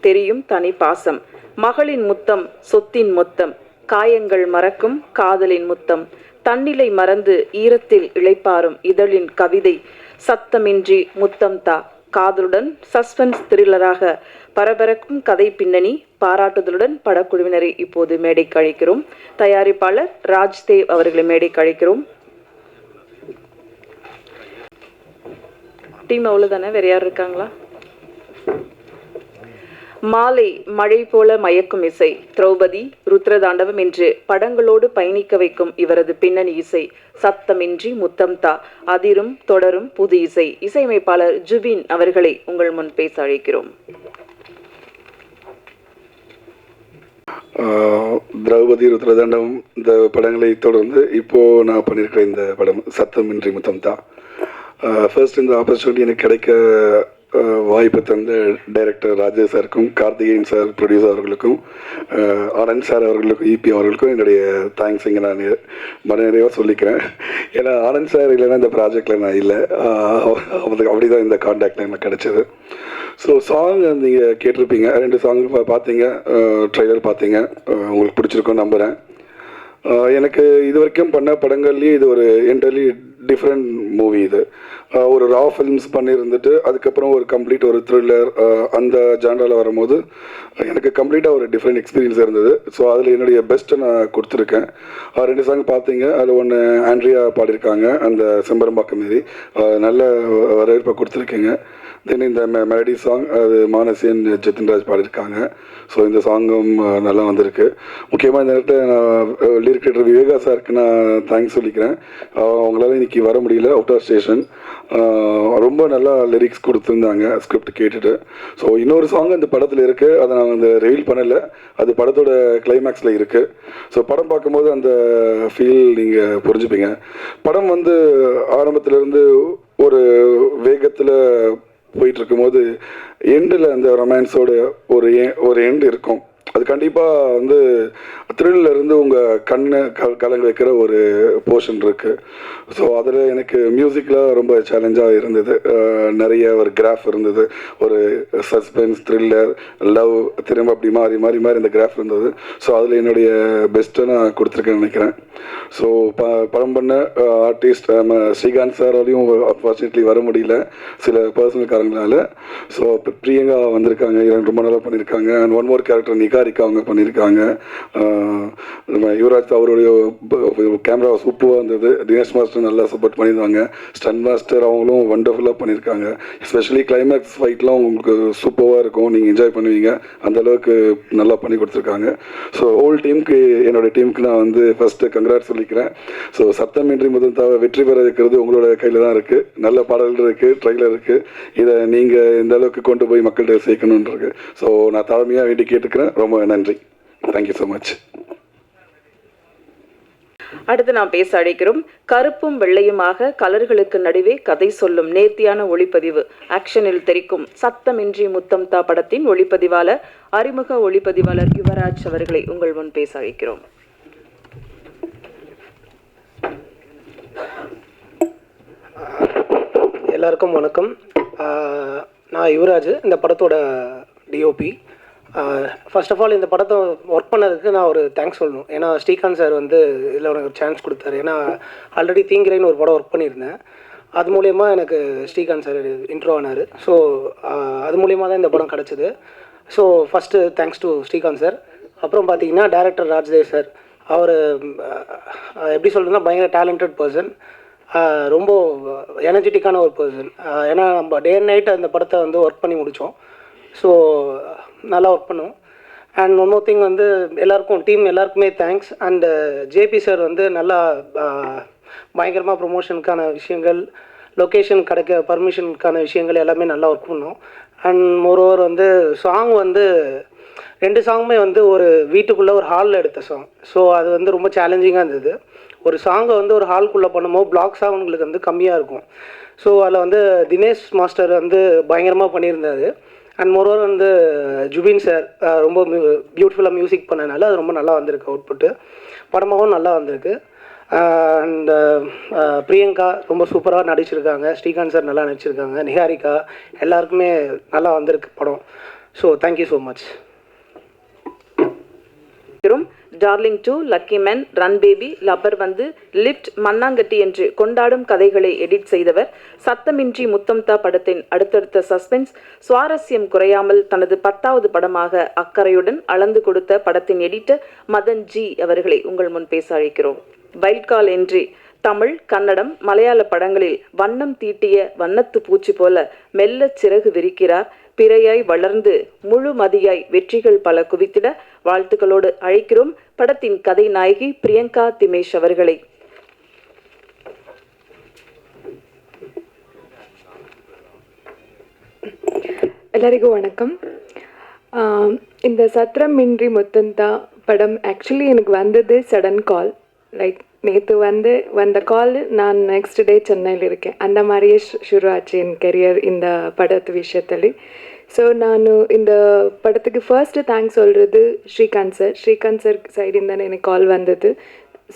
தெரியும் தனி பாசம். மகளின் முத்தம் சொத்தின் மொத்தம். காயங்கள் மறக்கும் காதலின் முத்தம். தன்னிலை மறந்து ஈரத்தில் இளைப்பாறும் இதழின் கவிதை. சத்தமின்றி முத்தம் தா. காதலுடன் சஸ்பென்ஸ் த்ரில்லராக பரபரக்கும் கதை பின்னணி பாராட்டுதலுடன் படக்குழுவினரை இப்போது மேடைக்கு அழைக்கிறோம். தயாரிப்பாளர் ராஜ்தேவ் அவர்களை மேடைக்கு அழைக்கிறோம். டீம் அவ்வளோதானே வேற யார் இருக்காங்களா? மாலை மழை போல மயக்கும் இசை. திரௌபதி ருத்ரதாண்டவம் என்று படங்களோடு பயணிக்க வைக்கும் இவரது பின்னணி இசை சத்தமின்றி முத்தம் தா அதிரும் தொடரும் புது இசை. இசையமைப்பாளர் ஜுபின் அவர்களை உங்கள் முன் பேச அழைக்கிறோம். திரௌபதி ருத்ரதண்டம் இந்த படங்களை தொடர்ந்து இப்போது நான் பண்ணியிருக்கிற இந்த படம் சத்தமின்றி முத்தம் தான் ஃபர்ஸ்ட் இந்த ஆப்பர்ச்சுனிட்டி எனக்கு கிடைக்க வாய்ப்பு தந்த டைரக்டர் ராஜேஷ் சாருக்கும் கார்த்திகேயன் சார் ப்ரொடியூசர் அவர்களுக்கும் ஆஹ் ஆனந்த் சார் அவர்களுக்கும் இபி அவர்களுக்கும் என்னுடைய தேங்க்ஸ் இங்கே நான் மன நிறைவாக சொல்லிக்கிறேன். ஏன்னா ஆனந்த் சார் இல்லைன்னா இந்த ப்ராஜெக்டில் நான் இல்லை. அவருக்கு அப்படி தான் இந்த காண்டாக்டில் எனக்கு கிடச்சிது. ஸோ சாங் நீங்கள் கேட்டிருப்பீங்க. ரெண்டு சாங் பார்த்தீங்க ட்ரைலர் பார்த்தீங்க உங்களுக்கு பிடிச்சிருக்கும் நம்புகிறேன் எனக்கு இது வரைக்கும் பண்ண படங்கள்லேயே இது ஒரு என்டர்லி டிஃப்ரெண்ட் மூவி இது. ஒரு ரா ஃபிலிம்ஸ் பண்ணியிருந்துட்டு அதுக்கப்புறம் ஒரு கம்ப்ளீட் ஒரு த்ரில்லர் அந்த ஜானரில் வரும்போது எனக்கு கம்ப்ளீட்டாக ஒரு டிஃப்ரெண்ட் எக்ஸ்பீரியன்ஸ் இருந்தது. ஸோ அதில் என்னுடைய பெஸ்ட்டை நான் கொடுத்துருக்கேன். ரெண்டு சாங் பார்த்தீங்க. அதில் ஒன்று ஆண்ட்ரியா பாடியிருக்காங்க அந்த செம்பரம்பாக்கம் மீதி நல்ல வரவேற்பை கொடுத்துருக்கீங்க. தென் இந்த மெ மெலடி சாங் அது மானசியன் ஜித்தின்ராஜ் பாடியிருக்காங்க. ஸோ இந்த சாங்கும் நல்லா வந்திருக்கு. முக்கியமாக இந்த நேரத்தில் நான் லிரிக் ரைட்டர் விவேகா சாருக்கு நான் தேங்க்ஸ் சொல்லிக்கிறேன். அவங்களால இன்னைக்கு வர முடியல அவுட் ஆஃப் ஸ்டேஷன் ரொம்ப நல்லா லிரிக்ஸ் கொடுத்துருந்தாங்க ஸ்கிரிப்ட் கேட்டுட்டு. ஸோ இன்னொரு சாங் அந்த படத்தில் இருக்குது அதை நான் அந்த ரெவீல் பண்ணலை. அது படத்தோட கிளைமேக்ஸில் இருக்குது ஸோ படம் பார்க்கும்போது அந்த ஃபீல் நீங்கள் புரிஞ்சுப்பீங்க. படம் வந்து ஆரம்பத்துலேருந்து ஒரு வேகத்தில் போயிட்டு இருக்கும்போது எண்டில் அந்த ரொமான்ஸோட ஒரு எ- ஒரு எண்டு இருக்கும். அது கண்டிப்பாக வந்து த்ரில்லருந்து உங்கள் கண்ணை க கலங்க வைக்கிற ஒரு போர்ஷன் இருக்குது ஸோ அதில் எனக்கு மியூசிக்கில் ரொம்ப சேலஞ்சாக இருந்தது. நிறைய ஒரு கிராஃப் இருந்தது. ஒரு சஸ்பென்ஸ் த்ரில்லர் லவ் திரும்ப அப்படி மாறி மாறி மாறி இந்த கிராஃப் இருந்தது. ஸோ அதில் என்னுடைய பெஸ்ட்டை நான் கொடுத்துருக்கேன்னு நினைக்கிறேன். ஸோ ப படம் பண்ண ஆர்டிஸ்ட் நம்ம ஸ்ரீகாந்த் சாராலையும் அன்ஃபார்ச்சுனேட்லி வர முடியல. சில பர்சனல் காரங்களால் ஸோ பிரியங்கா வந்திருக்காங்க. ரொம்ப நல்லா பண்ணியிருக்காங்க and one more character Niharika அவங்க பண்ணியிருக்காங்க. யுவராஜ் அவருடைய கேமரா சூப்பராக இருந்தது. தினேஷ் மாஸ்டர் நல்லா சப்போர்ட் பண்ணியிருந்தாங்க. ஸ்டன் மாஸ்டர் அவங்களும் வண்டர்ஃபுல்லாக பண்ணியிருக்காங்க. எஸ்பெஷலி கிளைமேக்ஸ் ஃபைட்லாம் உங்களுக்கு சூப்பராக இருக்கும். நீங்கள் என்ஜாய் பண்ணுவீங்க. அந்த அளவுக்கு நல்லா பண்ணி கொடுத்துருக்காங்க. ஸோ ஹோல் டீமுக்கு என்னோட டீமுக்கு நான் வந்து ஃபஸ்ட்டு கங்க்ராட் சொல்லிக்கிறேன். ஸோ சத்தமின்றி முதல் தவிர வெற்றி பெற இருக்கிறது உங்களோட கையில் தான் இருக்குது நல்ல பாடல்கள் இருக்குது ட்ரைலர் இருக்குது இதை நீங்கள் இந்த அளவுக்கு கொண்டு போய் மக்கள்கிட்ட சேர்க்கணுன்றது ஸோ நான் தாழ்மையாக வேண்டி கேட்டுக்கிறேன். ரொம்ப நன்றி. தேங்க்யூ ஸோ மச் அடுத்து நாம் பேச அழைக்கிறோம் கருப்பும் வெள்ளையுமாக கலர்களுக்கு நடுவே கதை சொல்லும் நேர்த்தியான ஒளிப்பதிவு. ஆக்ஷனில் தெரிக்கும் சத்தமின்றி முத்தம் தா படத்தின் ஒளிப்பதிவாளர் அறிமுக ஒளிப்பதிவாளர் யுவராஜ் அவர்களை உங்கள் முன் பேச அழைக்கிறோம். எல்லாருக்கும் வணக்கம். நான் யுவராஜ் இந்த படத்தோட டிஓபி ஃபர்ஸ்ட் ஆஃப் ஆல் இந்த படத்தை ஒர்க் பண்ணதுக்கு நான் ஒரு தேங்க்ஸ் சொல்லணும். ஏன்னா ஸ்ரீகாந்த் சார் வந்து இதில் எனக்கு சான்ஸ் கொடுத்தாரு. ஏன்னா ஆல்ரெடி தீங்கிரைன்னு ஒரு படம் ஒர்க் பண்ணியிருந்தேன். அது மூலயமா எனக்கு ஸ்ரீகாந்த் சார் இன்ட்ரோ ஆனார். ஸோ அது மூலயமா தான் இந்த படம் கிடச்சிது. So first thanks to Srikanth sir அப்புறம் பார்த்தீங்கன்னா டேரக்டர் ராஜ்தேவ் சார் அவர் எப்படி சொல்கிறதுனா பயங்கர டேலண்டட் பர்சன் ரொம்ப எனர்ஜெட்டிக்கான ஒரு பர்சன் ஏன்னா நம்ம டே அண்ட் நைட் அந்த படத்தை வந்து ஒர்க் பண்ணி முடித்தோம் ஸோ நல்லா ஒர்க் பண்ணுவோம். அண்ட் ஒன் மோர் திங் வந்து எல்லாருக்கும் டீம் எல்லாருக்குமே தேங்க்ஸ் அண்ட் ஜேபி சார் வந்து நல்லா uh, பயங்கரமாக ப்ரொமோஷனுக்கான விஷயங்கள் லொக்கேஷன் கிடைக்க பர்மிஷனுக்கான விஷயங்கள் எல்லாமே நல்லா ஒர்க் பண்ணோம். அண்ட் மோரோவர் வந்து சாங் வந்து ரெண்டு சாங்குமே வந்து ஒரு வீட்டுக்குள்ளே ஒரு ஹாலில் எடுத்த சாங் ஸோ அது வந்து ரொம்ப சேலஞ்சிங்காக இருந்தது. ஒரு சாங்கை வந்து ஒரு ஹால்குள்ளே பண்ணும்போது பிளாக் உங்களுக்கு வந்து கம்மியாக இருக்கும். ஸோ அதில் வந்து தினேஷ் மாஸ்டர் வந்து பயங்கரமாக பண்ணியிருந்தாரு. அண்ட் மோரோவர் வந்து uh, ஜுபின் சார் uh, ரொம்ப பியூட்டிஃபுல்லாக மியூசிக் பண்ணனால அது ரொம்ப நல்லா வந்திருக்கு அவுட்புட்டு படமாகவும் நல்லா வந்திருக்கு. அண்ட் uh, பிரியங்கா ரொம்ப சூப்பராக நடிச்சிருக்காங்க. ஸ்ரீகாந்த் சார் நல்லா நடிச்சிருக்காங்க. நிஹாரிகா எல்லாருக்குமே நல்லா வந்திருக்கு படம். So thank you so much இருக்கிறோம் darling two lucky men run baby rubber வந்து லிப்ட் மண்ணாங்கட்டி என்று கொண்டாடும் கதைகளை எடிட் செய்தவர். சத்தமின்றி முத்தம்தா படத்தின் அடுத்தடுத்த சஸ்பென்ஸ் சுவாரஸ்யம் குறையாமல் தனது பத்தாவது படமாக அக்கறையுடன் அளந்து கொடுத்த படத்தின் எடிட்டர் மதன் ஜி அவர்களை உங்கள் முன் பேச அழைக்கிறோம். வைல்ட்கால் என்றி தமிழ் கன்னடம் மலையாள படங்களில் வண்ணம் தீட்டிய வண்ணத்து பூச்சி போல மெல்ல சிறகு விரிக்கிறார். பிறையாய் வளர்ந்து முழு மதியாய் வெற்றிகள் பல குவித்திட வாழ்த்துக்களோடு அழைக்கிறோம் படத்தின் கதை நாயகி பிரியங்கா திமேஷ் அவர்களை. எல்லாருக்கும் வணக்கம். இந்த சத்திரம் இன்றி முத்தந்தா படம் ஆக்சுவலி எனக்கு வந்தது சடன் கால் லைக் நேற்று வந்து வந்த கால் நான் நெக்ஸ்ட் டே சென்னையில் இருக்கேன். அந்த மாதிரியே ஷுரு ஆச்சு என் கெரியர் இந்த படத்து விஷயத்தில். ஸோ நான் இந்த படத்துக்கு ஃபர்ஸ்ட்டு தேங்க்ஸ் சொல்கிறது ஸ்ரீகாந்த் சார் ஸ்ரீகாந்த் சார் சைடுன்னு தான் எனக்கு கால் வந்தது.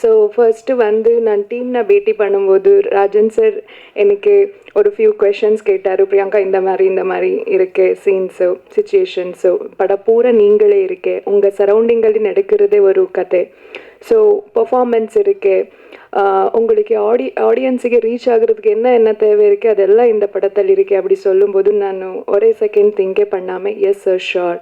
ஸோ ஃபர்ஸ்ட்டு வந்து நான் டீம் பேட்டி பண்ணும்போது ராஜன் சார் எனக்கு ஒரு ஃபியூ கொஷன்ஸ் கேட்டார். பிரியங்கா இந்த மாதிரி இந்த மாதிரி இருக்கே சீன்ஸோ சுச்சுவேஷன்ஸோ படம் பூரா நீங்களே இருக்கே. உங்கள் சரௌண்டிங்களில் நடக்கிறதே ஒரு கதை. ஸோ பர்ஃபார்மன்ஸ் இருக்குது உங்களுக்கு ஆடி ஆடியன்ஸுக்கு ரீச் ஆகுறதுக்கு என்ன என்ன தேவை இருக்குது அதெல்லாம் இந்த படத்தில் இருக்குது அப்படி சொல்லும்போது நான் ஒரே செகண்ட் திங்கே பண்ணாமல் எஸ் சார் ஷோர்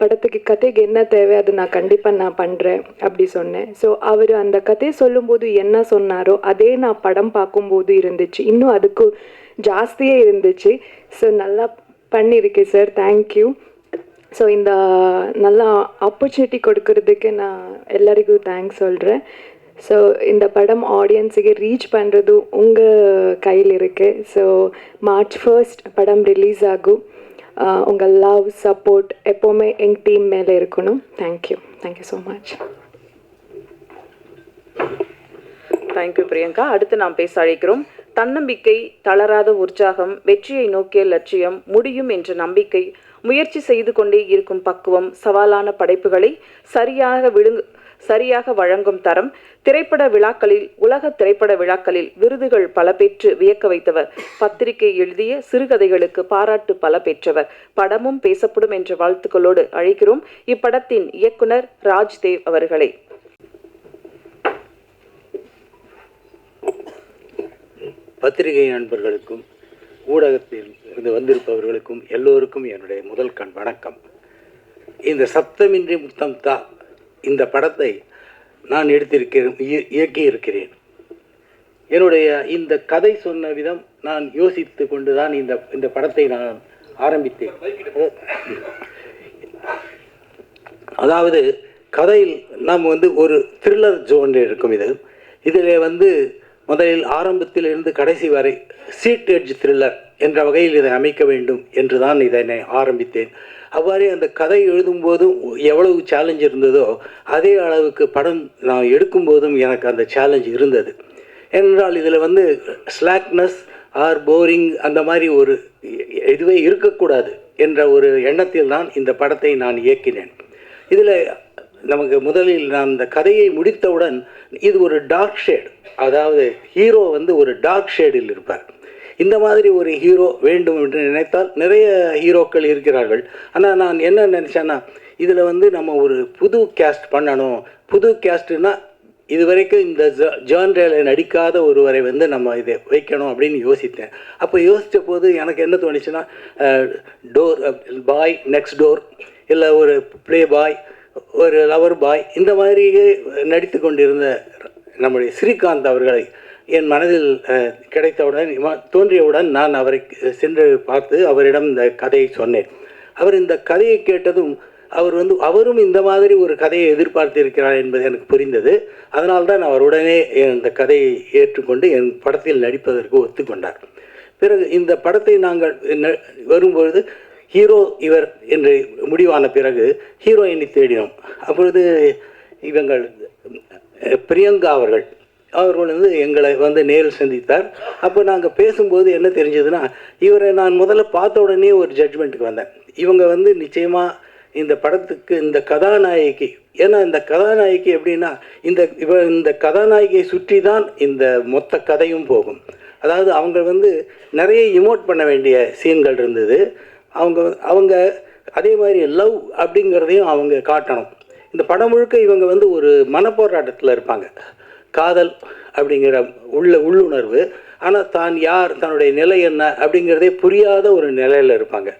படத்துக்கு கதைக்கு என்ன தேவை அது நான் கண்டிப்பாக நான் பண்ணுறேன் அப்படி சொன்னேன். ஸோ அவர் அந்த கதையை சொல்லும்போது என்ன சொன்னாரோ அதே நான் படம் பார்க்கும்போது இருந்துச்சு. இன்னும் அதுக்கு ஜாஸ்தியே இருந்துச்சு. ஸோ நல்லா பண்ணியிருக்கேன் சார் தேங்க்யூ ஸோ இந்த நல்ல ஆப்பர்ச்சுனிட்டி கொடுக்கறதுக்கு நான் எல்லாருக்கும் தேங்க்ஸ் சொல்கிறேன் ஸோ இந்த படம் ஆடியன்ஸுக்கு ரீச் பண்ணுறது உங்கள் கையில் இருக்குது ஸோ மார்ச் ஃபர்ஸ்ட் படம் ரிலீஸ் ஆகும். உங்கள் லவ் சப்போர்ட் எப்போவுமே எங்கள் டீம் மேலே இருக்கணும். Thank you thank you so much thank you Priyanka அடுத்து நாம் பேச அழைக்கிறோம். தன்னம்பிக்கை தளராத உற்சாகம் வெற்றியை நோக்கிய லட்சியம் முடியும் என்ற நம்பிக்கை முயற்சி செய்து கொண்டே இருக்கும் பக்குவம் சவாலான படைப்புகளை சரியாக விழுங்கு சரியாக வழங்கும் தரம் திரைப்பட விழாக்களில் உலக திரைப்பட விழாக்களில் விருதுகள் பல பெற்று வியக்க வைத்தவர். பத்திரிகை எழுதிய சிறுகதைகளுக்கு பாராட்டு பல பெற்றவர் படமும் பேசப்படும் என்ற வாழ்த்துக்களோடு அழைக்கிறோம். இப்படத்தின் இயக்குனர் ராஜ்தேவ் அவர்களை. பத்திரிகை நண்பர்களுக்கும் ஊடகத்தில் இருந்து வந்திருப்பவர்களுக்கும் எல்லோருக்கும் என்னுடைய முதல் கண் வணக்கம். இந்த சப்தமின்றி முத்தம் தா இந்த படத்தை நான் எடுத்திருக்கிறேன் இய- இயக்கியிருக்கிறேன். என்னுடைய இந்த கதை சொன்ன விதம் நான் யோசித்து கொண்டுதான் இந்த இந்த படத்தை நான் ஆரம்பித்தேன். அதாவது கதையில் நாம் வந்து ஒரு த்ரில்லர் ஜோன் இருக்கும் இது. இதில் வந்து முதலில் ஆரம்பத்தில் இருந்து கடைசி வரை சீட் எட்ஜ் த்ரில்லர் என்ற வகையில் இதை அமைக்க வேண்டும் என்று தான் இதனை ஆரம்பித்தேன். அவ்வாறே அந்த கதை எழுதும்போதும் எவ்வளவு சேலஞ்ச் இருந்ததோ அதே அளவுக்கு படம் நான் எடுக்கும்போதும் எனக்கு அந்த சேலஞ்ச் இருந்தது. ஏனென்றால் இதில் வந்து ஸ்லாக்னஸ் ஆர் போரிங் அந்த மாதிரி ஒரு இதுவே இருக்கக்கூடாது என்ற ஒரு எண்ணத்தில் தான் இந்த படத்தை நான் இயக்கினேன். இதில் நமக்கு முதலில் நான் இந்த கதையை முடித்தவுடன் இது ஒரு டார்க் ஷேட் அதாவது ஹீரோ வந்து ஒரு டார்க் ஷேடில் இருப்பார். இந்த மாதிரி ஒரு ஹீரோ வேண்டும் என்று நினைத்தால் நிறைய ஹீரோக்கள் இருக்கிறார்கள். ஆனால் நான் என்ன நினச்சேன்னா இதில் வந்து நம்ம ஒரு புது கேஸ்ட் பண்ணணும். புது கேஸ்ட்னா இதுவரைக்கும் இந்த ஜான்ரேல நடிக்காத ஒருவரை வந்து நம்ம இதை வைக்கணும் அப்படின்னு யோசித்தேன். அப்போ யோசித்த போது எனக்கு என்ன தோணுச்சுன்னா டோர் பாய் நெக்ஸ்ட் டோர் இல்லை ஒரு ப்ளே பாய் ஒரு லவர் பாய் இந்த மாதிரியே நடித்து கொண்டிருந்த நம்முடைய ஸ்ரீகாந்த் அவர்களை என் மனதில் கிடைத்தவுடன் தோன்றியவுடன் நான் அவரை சென்று பார்த்து அவரிடம் இந்த கதையை சொன்னேன். அவர் இந்த கதையை கேட்டதும் அவர் வந்து அவரும் இந்த மாதிரி ஒரு கதையை எதிர்பார்த்திருக்கிறார் என்பது எனக்கு புரிந்தது. அதனால்தான் அவர் உடனே இந்த கதையை ஏற்றுக்கொண்டு என் படத்தில் நடிப்பதற்கு ஒத்துக்கொண்டார். பிறகு இந்த படத்தை நாங்கள் வரும்பொழுது ஹீரோ இவர் என்று முடிவான பிறகு ஹீரோயினை தேடினோம். அப்பொழுது இவங்கள் பிரியங்கா அவர்கள் அவர்கள் வந்து எங்களை வந்து நேரில் சந்தித்தார். அப்போ நாங்கள் பேசும்போது என்ன தெரிஞ்சதுன்னா இவரை நான் முதல்ல பார்த்த உடனே ஒரு ஜட்ஜ்மெண்ட்டுக்கு வந்தேன். இவங்க வந்து நிச்சயமாக இந்த படத்துக்கு இந்த கதாநாயகி ஏன்னா இந்த கதாநாயகி எப்படின்னா இந்த இவ இந்த கதாநாயகியை சுற்றி தான் இந்த மொத்த கதையும் போகும். அதாவது அவங்க வந்து நிறைய இமோட் பண்ண வேண்டிய சீன்கள் இருந்தது. அவங்க அவங்க அதே மாதிரி லவ் அப்படிங்கிறதையும் அவங்க காட்டணும். இந்த படம் முழுக்க இவங்க வந்து ஒரு மனப்போராட்டத்தில் இருப்பாங்க. காதல் அப்படிங்கிற உள்ள உள்ளுணர்வு. ஆனால் தான் யார் தன்னுடைய நிலை என்ன அப்படிங்கிறதே புரியாத ஒரு நிலையில் இருப்பாங்க.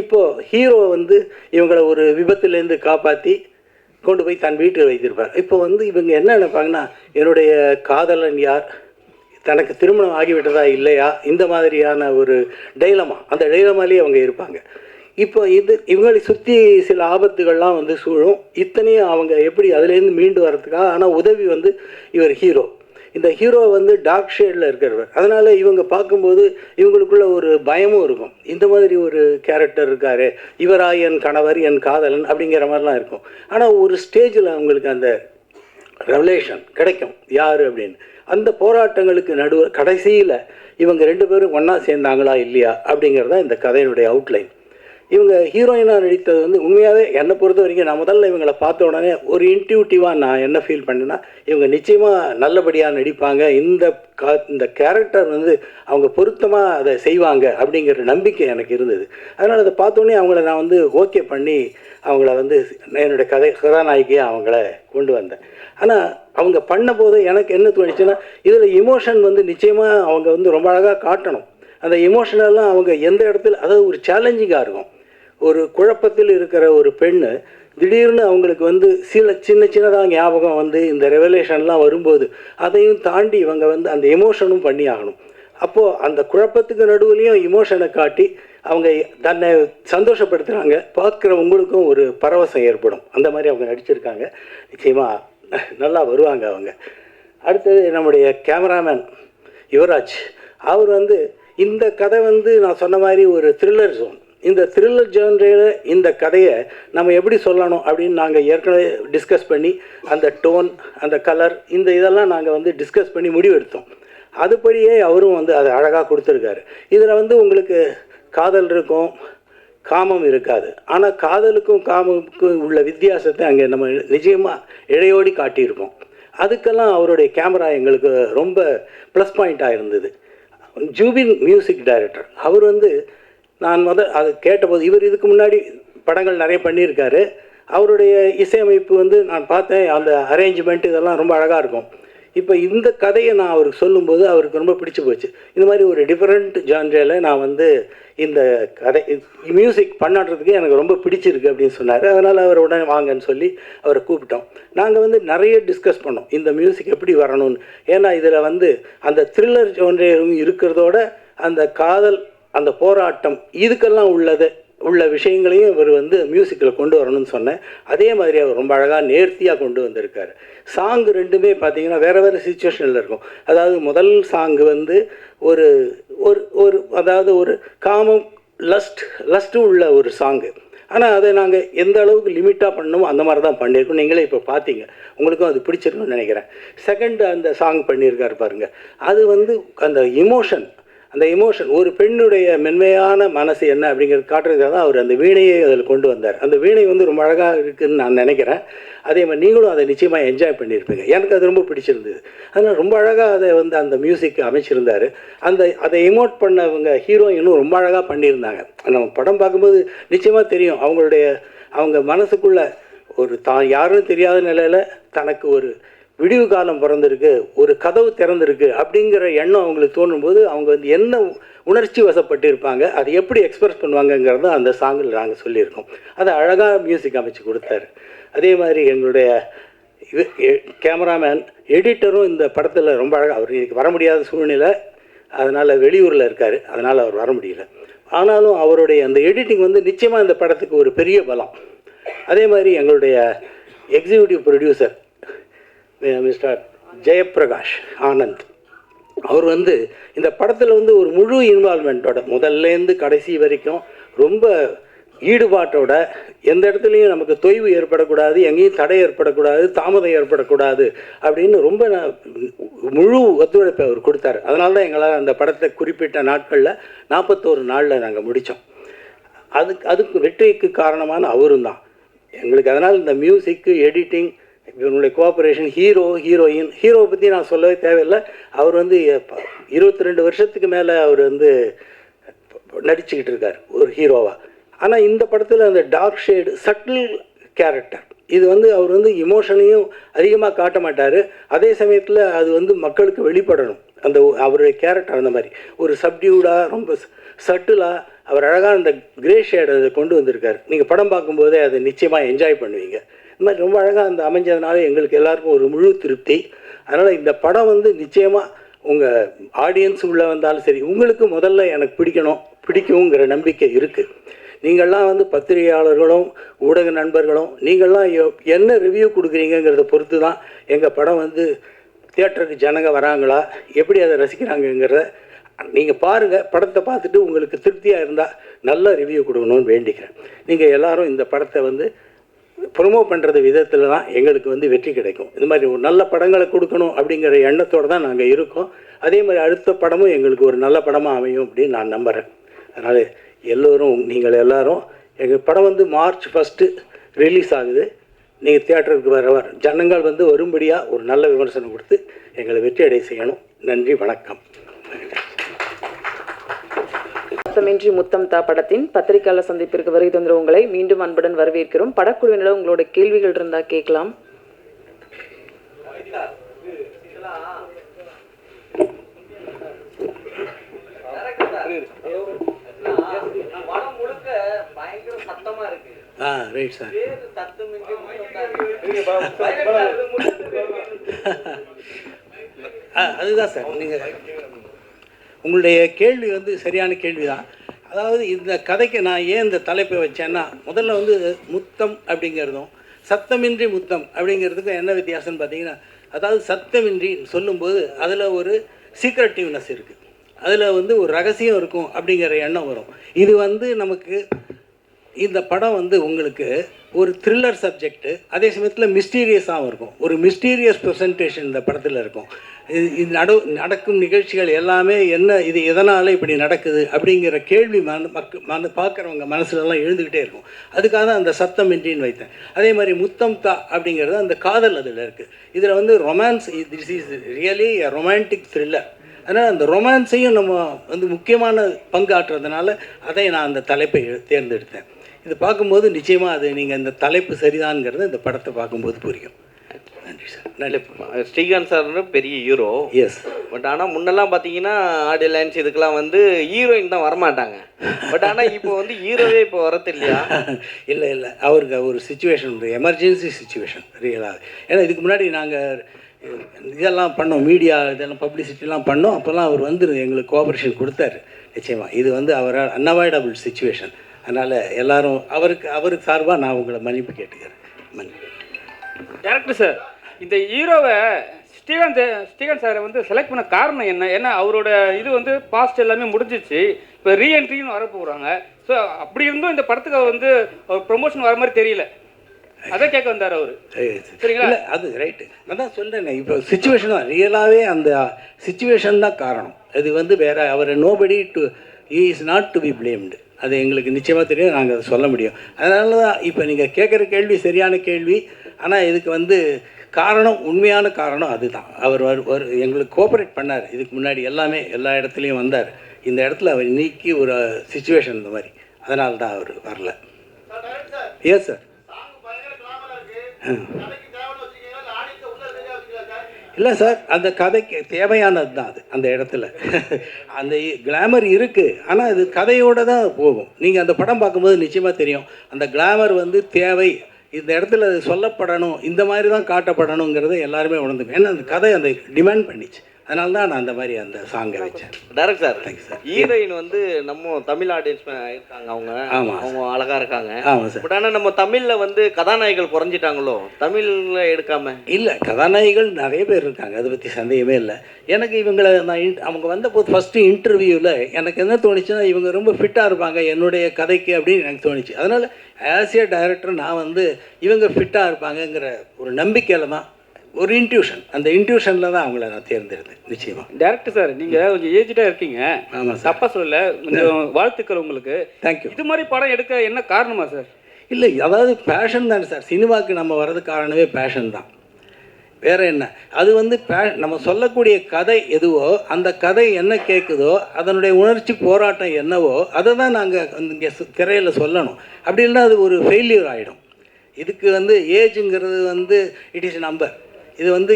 இப்போது ஹீரோ வந்து இவங்களை ஒரு விபத்துலேருந்து காப்பாற்றி கொண்டு போய் தன் வீட்டில் வைத்திருப்பார். இப்போ வந்து இவங்க என்ன நினைப்பாங்கன்னா என்னுடைய காதலன் யார்? தனக்கு திருமணம் ஆகிவிட்டதா இல்லையா? இந்த மாதிரியான ஒரு டைலமா அந்த டைலமாலேயே அவங்க இருப்பாங்க. இப்போ இது இவங்களை சுற்றி சில ஆபத்துகள்லாம் வந்து சூழும். இத்தனையும் அவங்க எப்படி அதுலேருந்து மீண்டு வர்றதுக்காக ஆனால் உதவி வந்து இவர் ஹீரோ இந்த ஹீரோ வந்து டார்க் ஷேடில் இருக்கிறவர். அதனால் இவங்க பார்க்கும்போது இவங்களுக்குள்ள ஒரு பயமும் இருக்கும். இந்த மாதிரி ஒரு கேரக்டர் இருக்காரு. இவரா என் கணவர் என் காதலன் அப்படிங்கிற மாதிரிலாம் இருக்கும். ஆனால் ஒரு ஸ்டேஜில் அவங்களுக்கு அந்த ரெவலேஷன் கிடைக்கும். யார் அப்படின்னு. அந்த போராட்டங்களுக்கு நடுவு கடைசியில் இவங்க ரெண்டு பேரும் ஒன்றா சேர்ந்தாங்களா இல்லையா அப்படிங்கிறது தான் இந்த கதையினுடைய அவுட்லைன் இவங்க ஹீரோயினாக நடித்தது வந்து உண்மையாகவே என்னை பொறுத்த வரைக்கும் நான் முதல்ல இவங்களை பார்த்த உடனே ஒரு இன்ட்யூட்டிவாக நான் என்ன ஃபீல் பண்ணேன்னா இவங்க நிச்சயமாக நல்லபடியாக நடிப்பாங்க. இந்த கா இந்த கேரக்டர் வந்து அவங்க பொருத்தமாக அதை செய்வாங்க அப்படிங்கிற நம்பிக்கை எனக்கு இருந்தது. அதனால் அதை பார்த்தோன்னே அவங்கள நான் வந்து ஓகே பண்ணி அவங்கள வந்து என்னுடைய கதை கதாநாயகியாக அவங்கள கொண்டு வந்தேன். ஆனால் அவங்க பண்ண போது எனக்கு என்ன தோணுச்சுன்னா இதில் இமோஷன் வந்து நிச்சயமாக அவங்க வந்து ரொம்ப அழகாக காட்டணும். அந்த எமோஷனெல்லாம் அவங்க எந்த இடத்துல அதாவது ஒரு சேலஞ்சிங்காக இருக்கும். ஒரு குழப்பத்தில் இருக்கிற ஒரு பெண் திடீர்னு அவங்களுக்கு வந்து சில சின்ன சின்னதாக ஞாபகம் வந்து இந்த ரெவலேஷன்லாம் வரும்போது அதையும் தாண்டி இவங்க வந்து அந்த எமோஷனும் பண்ணி ஆகணும் அப்போது அந்த குழப்பத்துக்கு நடுவுலையும் இமோஷனை காட்டி அவங்க தன்னை சந்தோஷப்படுத்துகிறாங்க பார்க்குற உங்களுக்கும் ஒரு பரவசம் ஏற்படும். அந்த மாதிரி அவங்க நடிச்சிருக்காங்க. நிச்சயமாக நல்லா வருவாங்க அவங்க. அடுத்தது நம்முடைய கேமராமேன் யுவராஜ். அவர் வந்து இந்த கதை வந்து நான் சொன்ன மாதிரி ஒரு த்ரில்லர் ஜோன் இந்த த்ரில்லர் ஜோன்றையில் இந்த கதையை நம்ம எப்படி சொல்லணும் அப்படின்னு நாங்கள் ஏற்கனவே டிஸ்கஸ் பண்ணி அந்த டோன் அந்த கலர் இந்த இதெல்லாம் நாங்கள் வந்து டிஸ்கஸ் பண்ணி முடிவெடுத்தோம். அதுபடியே அவரும் வந்து அதை அழகாக கொடுத்துருக்காரு. இதில் வந்து உங்களுக்கு காதல் இருக்கும் காமம் இருக்காது. ஆனால் காதலுக்கும் காமமுக்கும் உள்ள வித்தியாசத்தை அங்கே நம்ம நிச்சயமாக இழையோடி காட்டியிருக்கோம். அதுக்கெல்லாம் அவருடைய கேமரா எங்களுக்கு ரொம்ப ப்ளஸ் பாயிண்ட்டாக இருந்தது. ஜூபின் மியூசிக் டைரக்டர் அவர் வந்து நான் வந்து அது கேட்டபோது இவர் இதுக்கு முன்னாடி படங்கள் நிறைய பண்ணியிருக்காரு. அவருடைய இசையமைப்பு வந்து நான் பார்த்தேன் அந்த அரேஞ்ச்மெண்ட் இதெல்லாம் ரொம்ப அழகாக இருக்கும். இப்போ இந்த கதையை நான் அவருக்கு சொல்லும்போது அவருக்கு ரொம்ப பிடிச்சி போச்சு. இந்த மாதிரி ஒரு டிஃப்ரெண்ட் ஜான்ரியில் நான் வந்து இந்த கதை மியூசிக் பண்ணாடுறதுக்கு எனக்கு ரொம்ப பிடிச்சிருக்கு அப்படின்னு சொன்னார். அதனால் அவர் உடனே வாங்கன்னு சொல்லி அவரை கூப்பிட்டோம். நாங்கள் வந்து நிறைய டிஸ்கஸ் பண்ணோம். இந்த மியூசிக் எப்படி வரணும்னு. ஏன்னா இதில் வந்து அந்த த்ரில்லர் ஜோன்ரேவும் இருக்கிறதோட அந்த காதல் அந்த போராட்டம் இதுக்கெல்லாம் உள்ளது உள்ள விஷயங்களையும் இவர் வந்து மியூசிக்கில் கொண்டு வரணும்னு சொன்னேன் அதே மாதிரி அவர் ரொம்ப அழகாக நேர்த்தியாக கொண்டு வந்திருக்காரு. சாங் ரெண்டுமே பார்த்தீங்கன்னா வேறு வேறு சுச்சுவேஷனில் இருக்கும். அதாவது முதல் சாங்கு வந்து ஒரு ஒரு ஒரு அதாவது ஒரு காமம் லஸ்ட் லஸ்ட்டு உள்ள ஒரு சாங்கு ஆனால் அதை நாங்கள் எந்த அளவுக்கு லிமிட்டாக பண்ணணுமோ அந்த மாதிரி தான் பண்ணியிருக்கோம். நீங்களே இப்போ பார்த்தீங்க. உங்களுக்கும் அது பிடிச்சிருக்குன்னு நினைக்கிறேன். செகண்ட் அந்த சாங் பண்ணியிருக்காரு பாருங்கள் அது வந்து அந்த இமோஷன் அந்த இமோஷன் ஒரு பெண்ணுடைய மென்மையான மனசு என்ன அப்படிங்கிறது காட்டுறதுக்காக தான் அவர் அந்த வீணையை அதில் கொண்டு வந்தார். அந்த வீணை வந்து ரொம்ப அழகாக இருக்குதுன்னு நான் நினைக்கிறேன். அதே மாதிரி நீங்களும் அதை நிச்சயமாக என்ஜாய் பண்ணியிருப்பீங்க. எனக்கு அது ரொம்ப பிடிச்சிருந்தது. அதனால் ரொம்ப அழகாக அதை வந்து அந்த மியூசிக் அமைச்சிருந்தார். அந்த அதை இமோட் பண்ணவங்க ஹீரோயினும் ரொம்ப அழகாக பண்ணியிருந்தாங்க. நம்ம படம் பார்க்கும்போது நிச்சயமாக தெரியும். அவங்களுடைய அவங்க மனசுக்குள்ள ஒரு தான் யாரும் தெரியாத நிலையில் தனக்கு ஒரு விடிவு காலம் பிறந்திருக்கு ஒரு கதவு திறந்திருக்கு அப்படிங்கிற எண்ணம் அவங்களுக்கு தோணும்போது அவங்க வந்து என்ன உணர்ச்சி வசப்பட்டு இருப்பாங்க அதை எப்படி எக்ஸ்பிரஸ் பண்ணுவாங்கங்கிறத அந்த சாங்கில் நாங்கள் சொல்லியிருக்கோம். அதை அழகாக மியூசிக் அமைச்சு கொடுத்தாரு. அதே மாதிரி எங்களுடைய இது கேமராமேன் எடிட்டரும் இந்த படத்தில் ரொம்ப அழகாக அவர் இன்னைக்கு வர முடியாத சூழ்நிலை அதனால் வெளியூரில் இருக்கார் அதனால் அவர் வர முடியல. ஆனாலும் அவருடைய அந்த எடிட்டிங் வந்து நிச்சயமாக இந்த படத்துக்கு ஒரு பெரிய பலம். அதே மாதிரி எங்களுடைய executive producer mister Jayaprakash Anand. அவர் வந்து இந்த படத்தில் வந்து ஒரு முழு இன்வால்மெண்ட்டோட முதல்லேருந்து கடைசி வரைக்கும் ரொம்ப ஈடுபாட்டோட எந்த இடத்துலையும் நமக்கு தொய்வு ஏற்படக்கூடாது எங்கேயும் தடை ஏற்படக்கூடாது தாமதம் ஏற்படக்கூடாது அப்படின்னு ரொம்ப முழு ஒத்துழைப்பை அவர் கொடுத்தாரு. அதனால தான் எங்களால் அந்த படத்தை குறிப்பிட்ட நாட்களில் நாற்பத்தோரு நாளில் நாங்கள் முடித்தோம் அதுக்கு அதுக்கு வெற்றிக்கு காரணமான அவரும் தான் எங்களுக்கு அதனால் இந்த மியூசிக்கு எடிட்டிங் இவனுடைய கோஆப்ரேஷன் ஹீரோ ஹீரோயின் ஹீரோவை பற்றி நான் சொல்லவே தேவையில்லை. அவர் வந்து இருபத்தி ரெண்டு வருஷத்துக்கு மேலே அவர் வந்து நடிச்சுக்கிட்டு இருக்கார் ஒரு ஹீரோவாக ஆனால் இந்த படத்தில் அந்த டார்க் ஷேடு சட்டில் கேரக்டர் இது வந்து அவர் வந்து இமோஷனையும் அதிகமாக காட்ட மாட்டார். அதே சமயத்தில் அது வந்து மக்களுக்கு வெளிப்படணும். அந்த அவருடைய கேரக்டர் அந்த மாதிரி. ஒரு சப்டியூடாக ரொம்ப சட்டிலாக அவர் அழகாக அந்த கிரே ஷேடை அதை கொண்டு வந்திருக்கார். நீங்கள் படம் பார்க்கும்போதே அதை நிச்சயமாக என்ஜாய் பண்ணுவீங்க. இந்த மாதிரி ரொம்ப அழகாக அந்த அமைஞ்சதுனால எங்களுக்கு எல்லாருக்கும் ஒரு முழு திருப்தி. அதனால் இந்த படம் வந்து நிச்சயமாக உங்கள் ஆடியன்ஸ் உள்ளே வந்தாலும் சரி உங்களுக்கு முதல்ல எனக்கு பிடிக்கணும் பிடிக்குங்கிற நம்பிக்கை இருக்குது நீங்கள்லாம் வந்து பத்திரிகையாளர்களும் ஊடக நண்பர்களும் நீங்கள்லாம் என்ன ரிவ்யூ கொடுக்குறீங்கங்கிறத பொறுத்து தான் எங்கள் படம் வந்து தியேட்டருக்கு ஜனங்க வராங்களா எப்படி அதை ரசிக்கிறாங்கங்கிறத நீங்கள் பாருங்கள் படத்தை பார்த்துட்டு உங்களுக்கு திருப்தியாக இருந்தால் நல்ல ரிவ்யூ கொடுக்கணும்னு வேண்டிக்கிறேன். நீங்கள் எல்லோரும் இந்த படத்தை வந்து ப்ரொமோ பண்ணுறது விதத்தில் தான் எங்களுக்கு வந்து வெற்றி கிடைக்கும். இது மாதிரி ஒரு நல்ல படங்களை கொடுக்கணும் அப்படிங்கிற எண்ணத்தோடு தான் நாங்கள் இருக்கோம். அதே மாதிரி அடுத்த படமும் எங்களுக்கு ஒரு நல்ல படமாக அமையும் அப்படின்னு நான் நம்புகிறேன் அதனால் எல்லோரும் நீங்கள் எல்லாரும் எங்கள் படம் வந்து மார்ச் ஃபஸ்ட்டு ரிலீஸ் ஆகுது. நீங்கள் தியேட்டருக்கு வர வர ஜனங்கள் வந்து வரும்படியாக ஒரு நல்ல விமர்சனம் கொடுத்து எங்களை வெற்றி அடைய செய்யணும். நன்றி வணக்கம். சத்தமின்றி முத்தம் தா படத்தின் பத்திரிகையாளர் சந்திப்பிற்கு வருகை தந்த உங்களை மீண்டும் அன்புடன் வரவேற்கிறோம். படக்குழுவினரிடம் உங்களோட கேள்விகள் இருந்தா கேட்கலாம். ஆ ரைட் சார் அதுதான் சார் நீங்கள் உங்களுடைய கேள்வி வந்து சரியான கேள்வி தான் அதாவது இந்த கதைக்கு நான் ஏன் இந்த தலைப்பை வச்சேன்னா முதல்ல வந்து முத்தம் அப்படிங்கிறதும் சத்தமின்றி முத்தம் அப்படிங்கிறதுக்கும் என்ன வித்தியாசம்னு பார்த்தீங்கன்னா அதாவது சத்தமின்றி சொல்லும்போது அதில் ஒரு சீக்ரெட்டிவ்னஸ் இருக்குது அதில் வந்து ஒரு ரகசியம் இருக்கும் அப்படிங்கிற எண்ணம் வரும். இது வந்து நமக்கு இந்த படம் வந்து உங்களுக்கு ஒரு த்ரில்லர் சப்ஜெக்ட்டு அதே சமயத்தில் மிஸ்டீரியஸாகவும் இருக்கும். ஒரு மிஸ்டீரியஸ் ப்ரெசன்டேஷன் இந்த படத்தில் இருக்கும். இது நடு நட நடக்கும் நிகழ்ச்சிகள் எல்லாமே என்ன இது எதனால் இப்படி நடக்குது அப்படிங்கிற கேள்வி மன மக்க மன பார்க்குறவங்க மனசுலலாம் எழுந்துக்கிட்டே இருக்கும். அதுக்காக தான் அந்த சத்தம் இன்றின்னு வைத்தேன். அதே மாதிரி முத்தம் தா அப்படிங்கிறது அந்த காதல் அதில் இருக்குது இதில் வந்து romance this is really romantic thriller அதனால் அந்த ரொமான்ஸையும் நம்ம வந்து முக்கியமான பங்காற்றுறதுனால அதை நான் அந்த தலைப்பை தேர்ந்தெடுத்தேன். இது பார்க்கும்போது நிச்சயமாக அது நீங்கள் இந்த தலைப்பு சரிதான்ங்கிறது இந்த படத்தை பார்க்கும்போது புரியும். நன்றி சார். நன்றி ஸ்ரீகாந்த் சார் பெரிய ஹீரோ எஸ் பட் ஆனால் முன்னெல்லாம் பார்த்தீங்கன்னா ஆடியோ லைன்ஸ் இதுக்கெல்லாம் வந்து ஹீரோயின் தான் வரமாட்டாங்க. பட் ஆனால் இப்போ வந்து ஹீரோவே இப்போ வரது இல்லையா இல்லை இல்லை. அவருக்கு ஒரு சுச்சுவேஷன் ஒரு எமர்ஜென்சி சுச்சுவேஷன் ரியலாக ஏன்னா இதுக்கு முன்னாடி நாங்கள் இதெல்லாம் பண்ணோம். மீடியா இதெல்லாம் பப்ளிசிட்டிலாம் பண்ணோம். அப்போல்லாம் அவர் வந்து எங்களுக்கு கோஆப்ரேஷன் கொடுத்தாரு. நிச்சயமாக இது வந்து அவரால் அன்அவாய்டபுள் சுச்சுவேஷன் அதனால் எல்லாரும் அவருக்கு அவருக்கு சார்பாக நான் உங்களை மன்னிப்பு கேட்டுக்கிறேன். மன்னிப்பு. டேரக்டர் சார் இந்த ஹீரோவை ஸ்ரீகாந்த் ஸ்ரீகாந்த் சாரை வந்து செலக்ட் பண்ண காரணம் என்ன? ஏன்னா அவரோட இது வந்து பாஸ்ட் எல்லாமே முடிஞ்சிச்சு. இப்போ ரீஎன்ட்ரின்னு வர போகிறாங்க ஸோ அப்படி இருந்தும் இந்த படத்துக்கு அவர் வந்து ஒரு ப்ரொமோஷன் வர மாதிரி தெரியல. அதை கேட்க வந்தார் அவர். சரிங்களா? இல்லை அது ரைட்டு நான் தான் சொல்கிறேனே இப்போ சுச்சுவேஷன் தான். ரியலாகவே அந்த சுச்சுவேஷன் தான் காரணம். அது வந்து வேற அவர் nobody to is not to be blamed அது எங்களுக்கு நிச்சயமாக தெரியும் நாங்கள் அதை சொல்ல முடியும். அதனால தான் இப்போ நீங்கள் கேட்குற கேள்வி சரியான கேள்வி. ஆனால் இதுக்கு வந்து காரணம் உண்மையான காரணம் அதுதான். அவர் வரு வரு எங்களுக்கு கோஆப்ரேட் பண்ணார். இதுக்கு முன்னாடி எல்லாமே எல்லா இடத்துலையும் வந்தார். இந்த இடத்துல அவர் நீக்கி ஒரு சுச்சுவேஷன் இந்த மாதிரி. அதனால தான் அவர் வரல. Yes sir. இல்லை சார் அந்த கதைக்கு தேவையானது தான் அது அந்த இடத்துல. அந்த கிளாமர் இருக்குது ஆனால் அது கதையோடு தான் போகும். நீங்கள் அந்த படம் பார்க்கும்போது நிச்சயமாக தெரியும். அந்த கிளாமர் வந்து தேவை. இந்த இடத்துல அது சொல்லப்படணும் இந்த மாதிரி தான் காட்டப்படணுங்கிறத எல்லாருமே உணர்ந்துக்கும். ஏன்னா அந்த கதை அந்த டிமாண்ட் பண்ணிச்சு. அதனால தான் நான் அந்த மாதிரி அந்த சாங்கை வச்சேன். Direct sir you, sir. Heroine வந்து நம்ம தமிழ் ஆடியன்ஸ் இருக்காங்க அவங்க. ஆமா. அவங்க அழகா இருக்காங்க. ஆமாம் சார் பட் ஆனால் நம்ம தமிழ்ல வந்து கதாநாயகிகள் குறைஞ்சிட்டாங்களோ? தமிழ்ல எடுக்காம. இல்லை கதாநாயகிகள் நிறைய பேர் இருக்காங்க. அதை பற்றி சந்தேகமே இல்லை. எனக்கு இவங்களை நான் அவங்க வந்தபோது ஃபஸ்ட்டு இன்டர்வியூவில் எனக்கு என்ன தோணுச்சுன்னா இவங்க ரொம்ப ஃபிட்டாக இருப்பாங்க என்னுடைய கதைக்கு அப்படின்னு எனக்கு தோணுச்சு. அதனால் ஆஸ் ஏ டைரக்டர் நான் வந்து இவங்க ஃபிட்டாக இருப்பாங்கங்கிற ஒரு நம்பிக்கையில் தான் ஒரு இன்ட்யூஷன் அந்த இன்ட்யூஷனில் தான் அவங்கள நான் தேர்ந்தெடுத்தேன் நிச்சயமாக டேரக்டர் சார் நீங்கள் கொஞ்சம் ஏஜ்டாக இருக்கீங்க. ஆமாம் சார் தப்பா சொல்லல. கொஞ்சம் வாழ்த்துக்கள் உங்களுக்கு. தேங்க்யூ இது மாதிரி படம் எடுக்க என்ன காரணமா சார் இல்லை அதாவது பேஷன் தானே சார் சினிமாவுக்கு நம்ம வர்றதுக்கு காரணமே பேஷன் தான். வேற என்ன? அது வந்து பே நம்ம சொல்லக்கூடிய கதை எதுவோ அந்த கதை என்ன கேட்குதோ அதனுடைய உணர்ச்சி போராட்டம் என்னவோ அதை தான் நாங்கள் இங்கே திரையில் சொல்லணும். அப்படி இல்லைன்னா அது ஒரு ஃபெயிலியர் ஆகிடும் இதுக்கு வந்து ஏஜுங்கிறது வந்து இட் இஸ் நம்பர் இது வந்து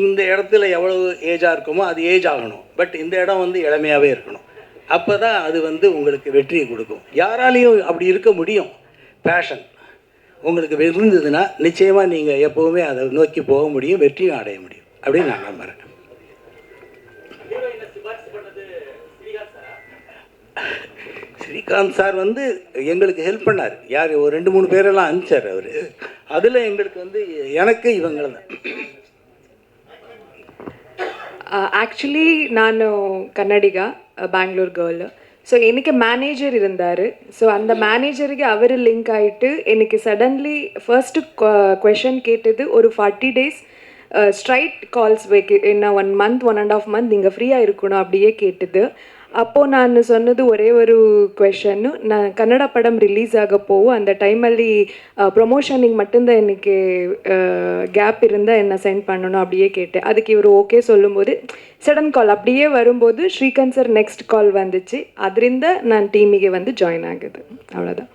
இந்த இடத்துல எவ்வளவு ஏஜாக இருக்குமோ அது ஏஜ் ஆகணும். பட் இந்த இடம் வந்து இளமையாகவே இருக்கணும். அப்போ தான் அது வந்து உங்களுக்கு வெற்றியை கொடுக்கும். யாராலையும் அப்படி இருக்க முடியும். பேஷன் உங்களுக்கு இருந்ததுன்னா நிச்சயமாக நீங்கள் எப்போவுமே அதை நோக்கி போக முடியும் வெற்றியும் அடைய முடியும். அப்படின்னு நான் நம்புகிறேன் ஸ்ரீகாந்த் சார் வந்து எங்களுக்கு ஹெல்ப் பண்ணார். யார் ஒரு ரெண்டு மூணு பேரெல்லாம் அனுப்பிச்சார் அவர். அதில் எங்களுக்கு வந்து எனக்கு இவங்கள தான். ಆ್ಯಕ್ಚುಲಿ ನಾನು ಕನ್ನಡಿಗ ಬ್ಯಾಂಗ್ಳೂರ್ ಗರ್ಲ್ ಸೊ ಏನಕ್ಕೆ ಮ್ಯಾನೇಜರ್ இருந்தார் ஸோ அந்த மேனேஜருக்கு அவர் லிங்க் ஆகிட்டு எனக்கு சடன்லி ஃபர்ஸ்ட் கொஷன் கேட்டது ஒரு ஃபார்ட்டி டேஸ் ஸ்ட்ரைட் கால்ஸ் வைக்க என்ன one month one and half month நீங்கள் ஃப்ரீயாக இருக்கணும் அப்படியே கேட்டது அப்போது நான் சொன்னது ஒரே ஒரு கொஷன்னு நான் ನಾನು படம் ரிலீஸ் ஆக போகும் அந்த டைமಲ್ಲಿ ப்ரொமோஷனிங் மட்டும்தான் எனக்கு கேப் இருந்தால் என்ன சென்ட் பண்ணணும் அப்படியே கேட்டேன். அதுக்கு இவர் ஓகே சொல்லும்போது சடன் கால் அப்படியே வரும்போது ஸ்ரீகாந்த் சார் நெக்ஸ்ட் கால் வந்துச்சு. ಅದರಿಂದ நான் ಟೀಮಿಗೆ வந்து ಜಾಯ್ನ್ ಆಗಿದೆ அவ்வளோதான்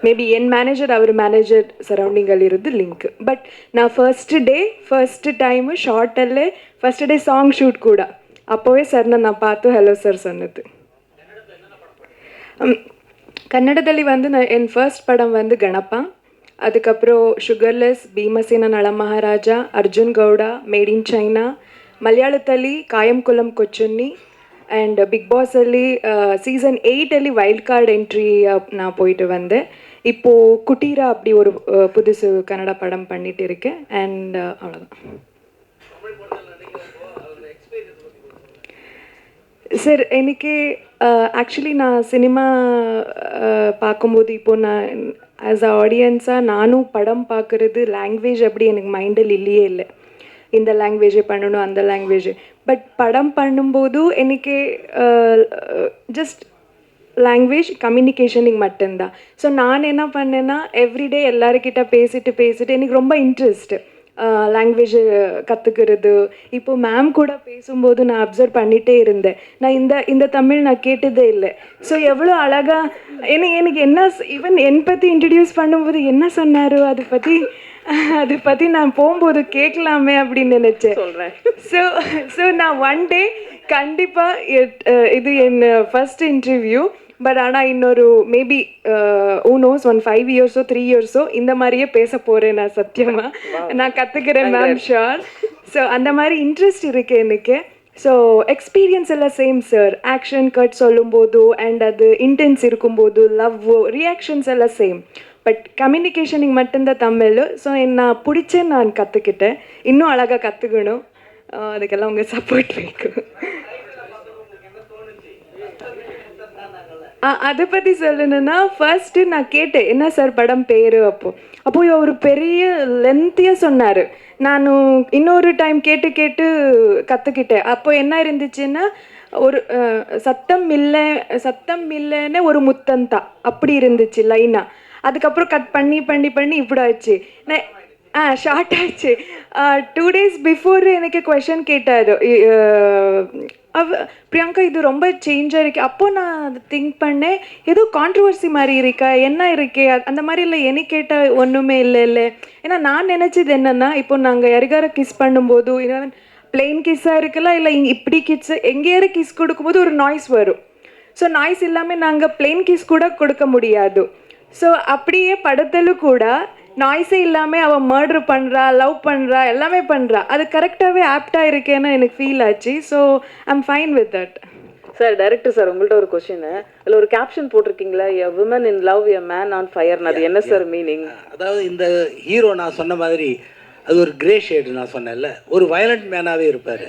மேபி என் மேனேஜர் அவர் மேனேஜர் சரௌண்டிங்கில் இருந்து லிங்க் பட் நான் ಫಸ್ಟ್ டே ಫಸ್ಟ್ டைமு ஷார்ட்டல்லே ಫಸ್ಟ್ டே சாங் ஷூட் கூட. அப்போவே ಸರ್ನ நான் பார்த்து ஹலோ சார் சொன்னது. ಕನ್ನಡದಲ್ಲಿ வந்து நான் என் ஃபர்ஸ்ட் படம் வந்து கணப்பா. அதுக்கப்புறம் sugarless Bheemasena Nala Maharaja Arjun Gowda made in China ಮಲಯಾಳದಲ್ಲಿ Kayamkulam Kochunni and big ಬಾಸಲ್ಲಿ ಸೀಸನ್ வைல்ட் ವೈಲ್ಡ್ என்ட்ரி நான் போயிட்டு வந்தேன். இப்போது குட்டீரா அப்படி ஒரு புதுசு கன்னட படம் பண்ணிட்டு இருக்கேன். அண்ட் அவ்வளோதான் சார் எனக்கு ஆக்சுவலி நான் சினிமா பார்க்கும்போது இப்போது நான் ஆஸ் அ ஆடியன்ஸாக நானும் படம் பார்க்குறது லாங்குவேஜ் அப்படி எனக்கு மைண்டில் இல்லையே இல்லை இந்த லாங்குவேஜை பண்ணணும் அந்த லாங்குவேஜ் பட் படம் பண்ணும்போதும் எனக்கு ஜஸ்ட் லாங்குவேஜ் கம்யூனிகேஷனிங் மட்டும்தான் ஸோ நான் என்ன பண்ணேன்னா எவ்ரிடே எல்லாருக்கிட்ட பேசிட்டு பேசிட்டு எனக்கு ரொம்ப இன்ட்ரெஸ்ட்டு லாங்குவேஜ் கற்றுக்கிறது இப்போ மேம் கூட பேசும்போது நான் அப்சர்வ் பண்ணிகிட்டே இருந்தேன். நான் இந்த இந்த தமிழ் நான் கேட்டதே இல்லை. ஸோ எவ்வளோ அழகாக எனக்கு எனக்கு என்ன ஈவன் என் பற்றி இன்ட்ரடியூஸ் பண்ணும்போது என்ன சொன்னார்? அதை பற்றி அதை பற்றி நான் போகும்போது கேட்கலாமே அப்படின்னு நினச்சேன். சொல்றேன். ஸோ ஸோ நான் ஒன் டே கண்டிப்பாக இது என் ஃபர்ஸ்ட் இன்டர்வியூ பட் ஆனால் இன்னொரு மேபி ஊ நோஸ் ஒன் ஃபைவ் இயர்ஸோ த்ரீ இயர்ஸோ இந்த மாதிரியே பேச போகிறேன் நான் சத்தியமாக நான் கற்றுக்கிறேன் மேம் ஷுர் ஸோ அந்த மாதிரி இன்ட்ரெஸ்ட் இருக்கு எனக்கு. ஸோ எக்ஸ்பீரியன்ஸ் எல்லாம் சேம் சார் ஆக்ஷன் கட் சொல்லும்போது அண்ட் அது இன்டென்ஸ் இருக்கும்போது லவ் ரியாக்ஷன்ஸ் எல்லாம் சேம் பட் கம்யூனிகேஷனிங் மட்டும்தான் தமிழ். ஸோ நான் பிடிச்ச நான் கற்றுக்கிட்டேன் இன்னும் அழகாக கற்றுக்கணும் அதுக்கெல்லாம் உங்கள் சப்போர்ட் வேணும் ஆ அதை பற்றி சொல்லணும்னா ஃபர்ஸ்ட்டு நான் கேட்டேன் என்ன சார் படம் பேர் அப்போ? அப்போது ஒரு பெரிய லென்த்தியாக சொன்னார். நான் இன்னொரு டைம் கேட்டு கேட்டு கற்றுக்கிட்டேன் அப்போ என்ன இருந்துச்சுன்னா ஒரு சத்தம் இல்லை சத்தம் இல்லைன்னு ஒரு முத்தந்தா அப்படி இருந்துச்சு லைனாக அதுக்கப்புறம் கட் பண்ணி பண்ணி பண்ணி இப்படி ஆச்சு. நான் ஆ ஷார்ட் ஆச்சு. டூ டேஸ் பிஃபோர் எனக்கு கொஷன் கேட்டார். அவ பிரியங்கா இது ரொம்ப சேஞ்சாக இருக்கு. அப்போ நான் திங்க் பண்ணேன் ஏதோ கான்ட்ரவர்சி மாதிரி இருக்கா? என்ன இருக்கே? அந்த மாதிரி இல்லை என்னை கேட்டால் ஒன்றுமே இல்லை இல்லை. ஏன்னா நான் நினச்சது என்னென்னா இப்போ நாங்கள் யாருக்கார கிஸ் பண்ணும்போது ஈவன் பிளெயின் கிஸ்ஸாக இருக்கலாம் இல்லை இங்கே இப்படி கிஸ் எங்கேயாரு கிஸ் கொடுக்கும்போது ஒரு நாய்ஸ் வரும். ஸோ நாய்ஸ் இல்லாமல் நாங்கள் பிளெயின் கிஸ் கூட கொடுக்க முடியாது. ஸோ அப்படியே படத்தில் கூட நாய்ஸே இல்லாமல் அவள் மர்டர் பண்ணுறா லவ் பண்ணுறா எல்லாமே பண்ணுறா அது கரெக்டாகவே ஆப்டாக இருக்கேன்னு எனக்கு ஃபீல் ஆச்சு. So I'm fine with that sir director sir உங்கள்ட்ட ஒரு கொஸ்டின் அதில் ஒரு கேப்ஷன் போட்டிருக்கீங்களா? A women in love a man on ஃபயர்னு அது என்ன சார் மீனிங் அதாவது இந்த ஹீரோ நான் சொன்ன மாதிரி அது ஒரு கிரே ஷேடு நான் சொன்னேன்ல. ஒரு வயலண்ட் மேனாகவே இருப்பார்.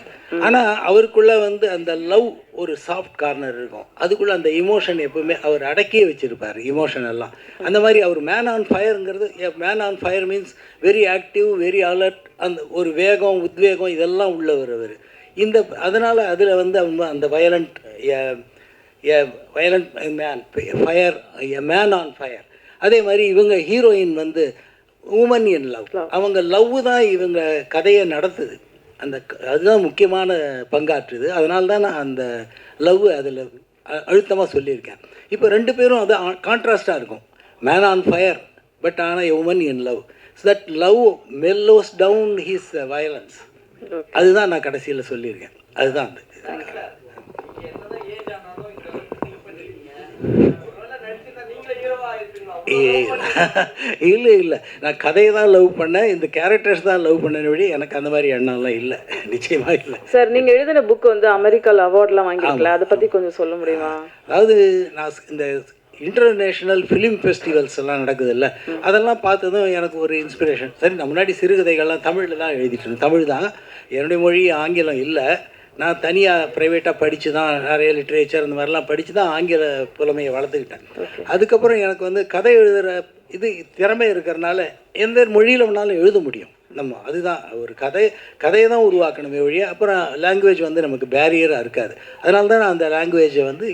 ஆனால் அவருக்குள்ள வந்து அந்த லவ் ஒரு சாஃப்ட் கார்னர் இருக்கும். அதுக்குள்ள அந்த இமோஷன் எப்பவுமே அவர் அடக்கியே வச்சுருப்பார் இமோஷன் எல்லாம். அந்த மாதிரி அவர் man on ஃபயருங்கிறது man on fire means very active very alert அந்த ஒரு வேகம் உத்வேகம் இதெல்லாம் உள்ளவர் அவர். இந்த அதனால் அதில் வந்து அவங்க அந்த violent a violent man fire a man on fire அதே மாதிரி இவங்க ஹீரோயின் வந்து உமன் இன் லவ் அவங்க லவ் தான் இவங்க கதையை நடத்துது. அந்த க- அதுதான் முக்கியமான பங்காற்றுது அதனால தான் நான் அந்த லவ் அதில் அழுத்தமாக சொல்லியிருக்கேன். இப்போ ரெண்டு பேரும் அது கான்ட்ராஸ்டாக இருக்கும். மேன் ஆன் ஃபயர் பட் ஆனால் woman in love so that love mellows down his violence அதுதான் நான் கடைசியில் சொல்லியிருக்கேன். அதுதான் அந்த இல்லை இல்லை. நான் கதையை தான் லவ் பண்ணேன். இந்த கேரக்டர்ஸ் தான் லவ் பண்ணேன் வழி எனக்கு அந்த மாதிரி எண்ணம்லாம் இல்லை. நிச்சயமாக இல்லை. சார் நீங்க எழுதின புக் வந்து அமெரிக்கால அவார்ட்லாம் வாங்கியிருக்கல. அதை பத்தி கொஞ்சம் சொல்ல முடியுமா? அதாவது நான் இந்த இன்டர்நேஷ்னல் ஃபிலிம் ஃபெஸ்டிவல்ஸ் எல்லாம் நடக்குதுல்ல அதெல்லாம் பார்த்ததும் எனக்கு ஒரு இன்ஸ்பிரேஷன் சரி நான் முன்னாடி சிறுகதைகள்லாம் தமிழில் தான் எழுதிட்டு இருந்தேன். தமிழ் தான். என்னுடைய மொழி ஆங்கிலம் இல்லை. நான் தனியாக ப்ரைவேட்டாக படித்து தான் நிறைய லிட்ரேச்சர் இந்த மாதிரிலாம் படித்து தான் ஆங்கில புலமையை வளர்த்துக்கிட்டேன். அதுக்கப்புறம் எனக்கு வந்து கதை எழுதுகிற இது திறமை இருக்கிறனால எந்த மொழியில் வேணாலும் எழுத முடியும். நம்ம அதுதான் ஒரு கதை கதையை தான் உருவாக்கணுமே ஒழிய அப்புறம் லாங்குவேஜ் வந்து நமக்கு பேரியராக இருக்காது. அதனால தான் நான் அந்த லாங்குவேஜை வந்து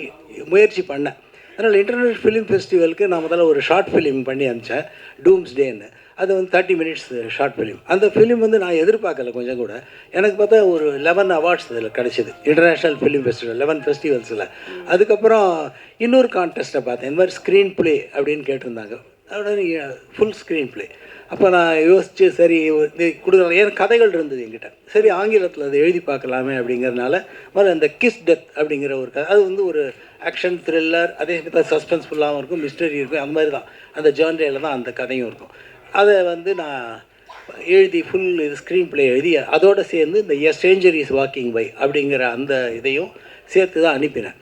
முயற்சி பண்ணேன். அதனால் இன்டர்நேஷனல் ஃபிலிம் ஃபெஸ்டிவலுக்கு நான் முதல்ல ஒரு ஷார்ட் ஃபிலிம் பண்ணி அனுப்பிச்சேன் டூம்ஸ் டேன்னு அது வந்து தேர்ட்டி மினிட்ஸ் ஷார்ட் ஃபிலிம் அந்த ஃபிலிம் வந்து நான் எதிர்பார்க்கல கொஞ்சம் கூட. எனக்கு பார்த்தா ஒரு லெவன் அவார்ட்ஸ் இதில் கிடச்சிது. இன்டர்நேஷ்னல் ஃபிலிம் ஃபெஸ்டிவல் லெவன் ஃபெஸ்டிவல்ஸில் அதுக்கப்புறம் இன்னொரு கான்டெஸ்ட்டை பார்த்தேன். இந்த மாதிரி ஸ்க்ரீன் ப்ளே அப்படின்னு கேட்டிருந்தாங்க. அதோட ஃபுல் ஸ்க்ரீன் ப்ளே அப்போ நான் யோசித்து சரி இது ஏன் கதைகள் இருந்தது என்கிட்ட. சரி ஆங்கிலத்தில் அதை எழுதி பார்க்கலாமே அப்படிங்கிறனால முதல்ல அந்த கிஸ் டெத் அப்படிங்கிற ஒரு கதை. அது வந்து ஒரு ஆக்ஷன் த்ரில்லர் அதே சமயத்தில் சஸ்பென்ஸ்ஃபுல்லாகவும் இருக்கும் மிஸ்டரி இருக்கும். அந்த மாதிரி தான் அந்த ஜேர்னரியில் தான் அந்த கதையும் இருக்கும். அதை வந்து நான் எழுதி ஃபுல் இது ஸ்க்ரீன் பிளே எழுதி அதோடு சேர்ந்து இந்த a stranger is walking by அப்படிங்கிற அந்த இதையும் சேர்த்து தான் அனுப்பினேன்.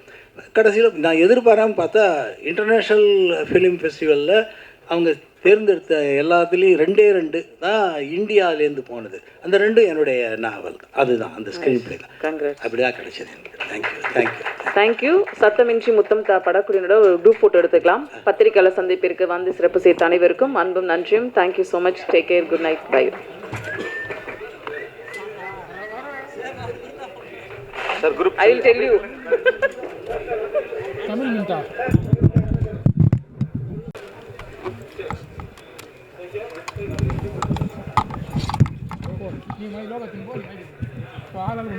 கடைசியில் நான் எதிர்பாராமல் பார்த்தா இன்டர்நேஷ்னல் ஃபிலிம் ஃபெஸ்டிவலில் அவங்க தேர்ந்தெடுத்த எல்லாத்துலேயும் ரெண்டே ரெண்டு தான் இந்தியாவிலேருந்து போனது. அந்த ரெண்டும் என்னுடைய நாவல் தான். அதுதான் அந்த ஸ்க்ரீன் ப்ளே தான். கங்க்ராட் அப்படி தான் கிடைச்சது எனக்கு. தேங்க்யூ தேங்க்யூ தேங்க்யூ சத்தமின்றி முத்தம் தா படக்குழுவினோட ஒரு குரூப் ஃபோட்டோ எடுத்துக்கலாம். பத்திரிகையாளர் சந்திப்பிற்கு வந்து சிறப்பு சேர்த்த அனைவருக்கும் அன்பும் நன்றியும். Thank you so much take care good night bye I will tell you நீ மாதிரி லோகத்தின் போது ஆளால்